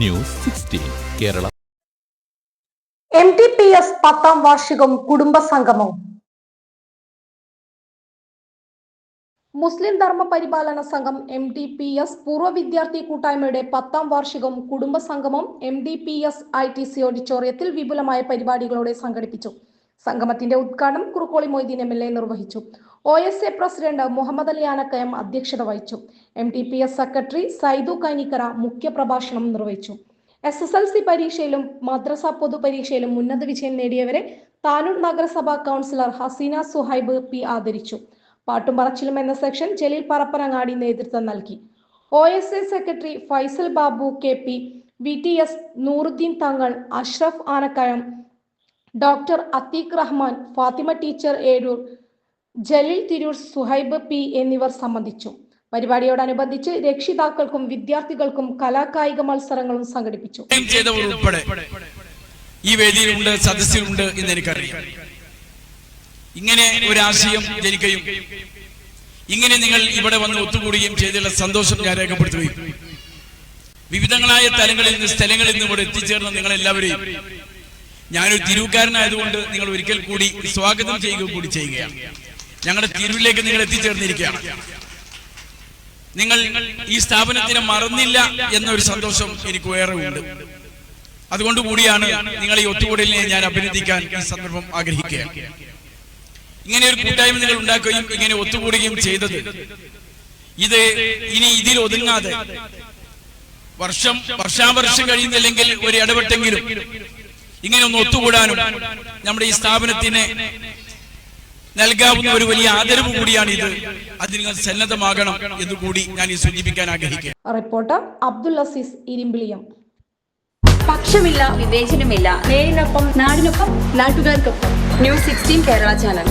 News sixteen Kerala. M T P S പത്താം വാർഷികം കുടുംബ സംഗമം മുസ്ലിം ധർമ്മ പരിപാലന സംഘം എം ഡി പി എസ് പൂർവ വിദ്യാർത്ഥി കൂട്ടായ്മയുടെ പത്താം വാർഷികം കുടുംബ സംഗമം M D P S I T C ഓഡിറ്റോറിയത്തിൽ വിപുലമായ പരിപാടികളോടെ സംഘടിപ്പിച്ചു. സംഗമത്തിന്റെ ഉദ്ഘാടനം Kurukkoli Moideen M L A നിർവഹിച്ചു. O S A president Muhammad Ali Anakkayam അധ്യക്ഷത വഹിച്ചു. M T P S secretary Saidu Kainikkara മുഖ്യപ്രഭാഷണം നിർവഹിച്ചു. എസ് എസ് എൽ സി പരീക്ഷയിലും മദ്രസ പൊതുപരീക്ഷയിലും ഉന്നത വിജയം നേടിയവരെ താനൂർ നഗരസഭാ കൗൺസിലർ ഹസീന സുഹൈബ് പി ആദരിച്ചു. പാട്ടും പറച്ചിലും എന്ന സെക്ഷൻ ജലീൽ പറപ്പനങ്ങാടി നേതൃത്വം നൽകി. O S A secretary Faisal Babu K P V T S Nooruddeen Thangal Ashraf Anakkayam doctor Atheeq Rahman Fathima teacher Eroor Jaleel Tirur Suhaib P എന്നിവർ സംബന്ധിച്ചു. പരിപാടിയോടനുബന്ധിച്ച് രക്ഷിതാക്കൾക്കും വിദ്യാർത്ഥികൾക്കും കലാകായിക മത്സരങ്ങളും സംഘടിപ്പിച്ചു. ഈ വേദിയിലുണ്ട് സദസ്സിലുണ്ട് എന്ന് എനിക്കറിയാം. ഇങ്ങനെ ഒരു ആശയം ജനിക്കുകയും ഇങ്ങനെ നിങ്ങൾ ഇവിടെ വന്ന് ഒത്തുകൂടുകയും ചെയ്തുള്ള സന്തോഷം ഞാൻ രേഖപ്പെടുത്തുകയും. വിവിധങ്ങളായ തലങ്ങളിൽ നിന്ന് സ്ഥലങ്ങളിൽ നിന്ന് ഇവിടെ എത്തിച്ചേർന്ന നിങ്ങൾ എല്ലാവരെയും ഞാനൊരു തിരുവുകാരനായതുകൊണ്ട് നിങ്ങൾ ഒരിക്കൽ കൂടി സ്വാഗതം ചെയ്യുക കൂടി ചെയ്യുകയാണ്. ഞങ്ങളുടെ തീരുവിലേക്ക് നിങ്ങൾ എത്തിച്ചേർന്നിരിക്കുകയാണ്. നിങ്ങൾ ഈ സ്ഥാപനത്തിനെ മറന്നില്ല എന്നൊരു സന്തോഷം എനിക്ക് വേറെ ഉണ്ട്. അതുകൊണ്ട് കൂടിയാണ് നിങ്ങൾ ഈ ഒത്തുകൂടലിനെ ഞാൻ അഭിനന്ദിക്കാൻ ഈ സന്ദർഭം ആഗ്രഹിക്കുക ഇങ്ങനെ ഒരു കൂട്ടായ്മ നിങ്ങൾ ഉണ്ടാക്കുകയും ഇങ്ങനെ ഒത്തുകൂടുകയും ചെയ്തത് ഇത് ഇനി ഇതിൽ ഒതുങ്ങാതെ വർഷം വർഷാവർഷം കഴിയുന്നില്ലെങ്കിൽ ഒരു ഇടപെട്ടെങ്കിലും ഇങ്ങനെ ഒന്ന് ഒത്തുകൂടാനും നമ്മുടെ ഈ സ്ഥാപനത്തിന് നൽകാവുന്ന ഒരു വലിയ ആദരവ് കൂടിയാണ് ഇത് അതിന് നിങ്ങൾ സന്നദ്ധമാകണം എന്ന് കൂടി ഞാൻ ഈ സൂചിപ്പിക്കാൻ ആഗ്രഹിക്കുക റിപ്പോർട്ടർ അബ്ദുൽ അസീസ് ഇരിമ്പിളിയം. പക്ഷമില്ല വിവേചനമില്ല. നേരിനൊപ്പം നാടിനൊപ്പം നാട്ടുകാർക്കൊപ്പം. News sixteen Kerala channel.